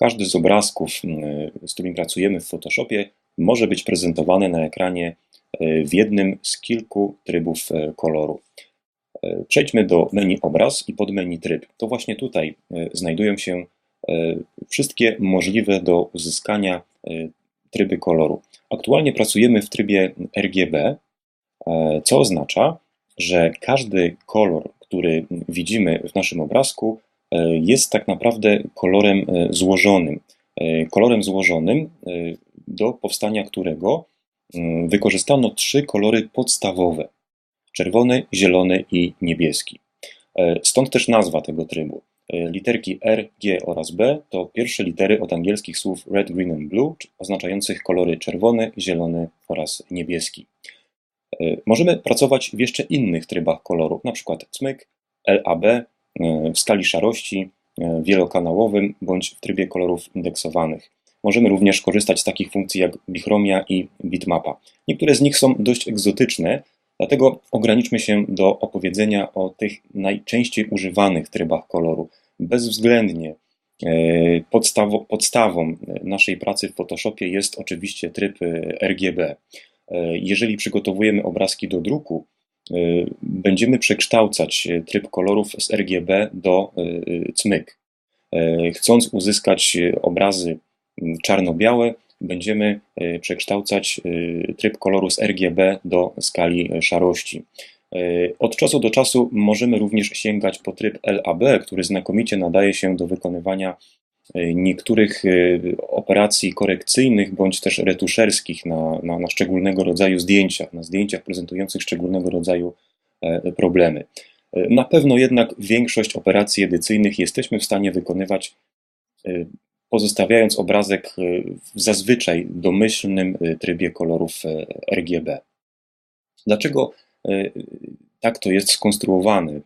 Każdy z obrazków, z którymi pracujemy w Photoshopie, może być prezentowany na ekranie w jednym z kilku trybów koloru. Przejdźmy do menu obraz i pod menu tryb. To właśnie tutaj znajdują się wszystkie możliwe do uzyskania tryby koloru. Aktualnie pracujemy w trybie RGB, co oznacza, że każdy kolor, który widzimy w naszym obrazku, e, jest tak naprawdę kolorem e, złożonym. E, kolorem złożonym, do powstania którego wykorzystano trzy kolory podstawowe: czerwony, zielony i niebieski. Stąd też nazwa tego trybu. Literki R, G oraz B to pierwsze litery od angielskich słów red, green and blue, oznaczających kolory czerwony, zielony oraz niebieski. E, możemy pracować w jeszcze innych trybach koloru, np. cmyk, LAB e, w skali szarości, e, wielokanałowym bądź w trybie kolorów indeksowanych. Możemy również korzystać z takich funkcji jak bichromia i bitmapa. Niektóre z nich są dość egzotyczne, dlatego ograniczmy się do opowiedzenia o tych najczęściej używanych trybach koloru. Bezwzględnie podstawą naszej pracy w Photoshopie jest oczywiście tryb RGB. E, jeżeli przygotowujemy obrazki do druku, e, będziemy przekształcać e, tryb kolorów z RGB do cmyk. Chcąc uzyskać obrazy czarno-białe, będziemy przekształcać tryb koloru z RGB do skali szarości. Od czasu do czasu możemy również sięgać po tryb LAB, który znakomicie nadaje się do wykonywania niektórych e, operacji korekcyjnych bądź też retuszerskich na, na, na szczególnego rodzaju zdjęciach, na zdjęciach prezentujących szczególnego rodzaju e, problemy. Na pewno jednak większość operacji edycyjnych jesteśmy w stanie wykonywać pozostawiając obrazek w zazwyczaj domyślnym trybie kolorów RGB. Dlaczego tak to jest skonstruowane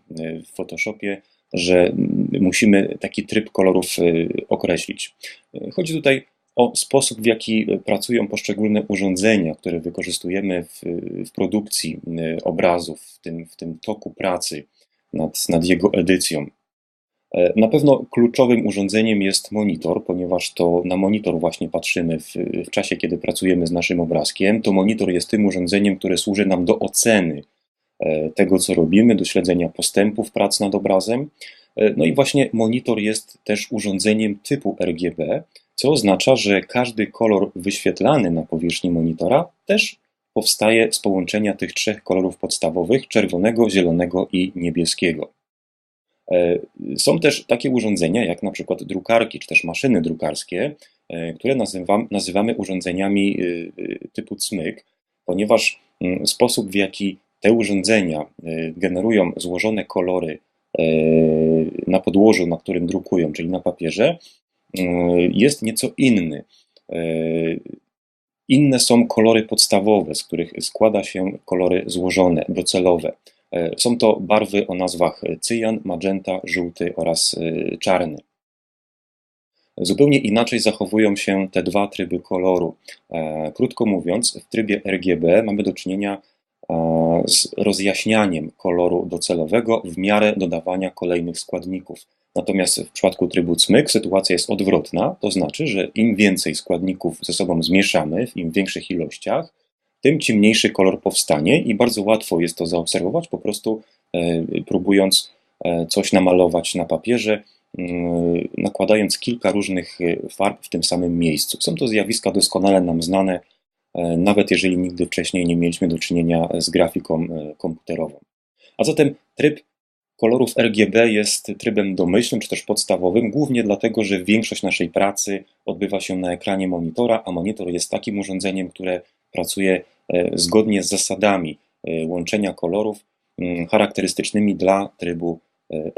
w Photoshopie? Że musimy taki tryb kolorów y, określić. Chodzi tutaj o sposób, w jaki pracują poszczególne urządzenia, które wykorzystujemy w, w produkcji y, obrazów, w tym, w tym toku pracy nad, nad jego edycją. E, na pewno kluczowym urządzeniem jest monitor, ponieważ to na monitor właśnie patrzymy w, w czasie, kiedy pracujemy z naszym obrazkiem. To monitor jest tym urządzeniem, które służy nam do oceny tego, co robimy, do śledzenia postępów prac nad obrazem. E, no i właśnie monitor jest też urządzeniem typu RGB, co oznacza, że każdy kolor wyświetlany na powierzchni monitora też powstaje z połączenia tych trzech kolorów podstawowych czerwonego, zielonego i niebieskiego. E, są też takie urządzenia, jak na przykład drukarki, czy też maszyny drukarskie, które nazywam, nazywamy urządzeniami typu cmyk, ponieważ mm, sposób, w jaki te urządzenia y, generują złożone kolory y, na podłożu, na którym drukują, czyli na papierze, y, jest nieco inny. Inne są kolory podstawowe, z których składa się kolory złożone, docelowe. Są to barwy o nazwach cyjan, magenta, żółty oraz czarny. Zupełnie inaczej zachowują się te dwa tryby koloru. Krótko mówiąc, w trybie RGB mamy do czynienia z rozjaśnianiem koloru docelowego w miarę dodawania kolejnych składników. Natomiast w przypadku trybu cmyk sytuacja jest odwrotna, to znaczy, że im więcej składników ze sobą zmieszamy, w im większych ilościach, tym ciemniejszy kolor powstanie i bardzo łatwo jest to zaobserwować, po prostu e, próbując e, coś namalować na papierze, nakładając kilka różnych e, farb w tym samym miejscu. Są to zjawiska doskonale nam znane E, nawet jeżeli nigdy wcześniej nie mieliśmy do czynienia z grafiką e, komputerową. A zatem tryb kolorów RGB jest trybem domyślnym czy też podstawowym, głównie dlatego, że większość naszej pracy odbywa się na ekranie monitora, a monitor jest takim urządzeniem, które pracuje e, zgodnie z zasadami łączenia kolorów charakterystycznymi dla trybu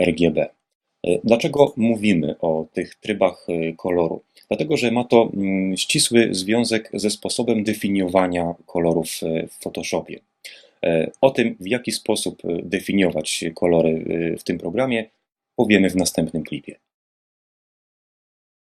RGB. Dlaczego mówimy o tych trybach koloru? Dlatego, że ma to mm, ścisły związek ze sposobem definiowania kolorów e, w Photoshopie. E, o tym, w jaki sposób e, definiować kolory w tym programie, powiemy w następnym klipie.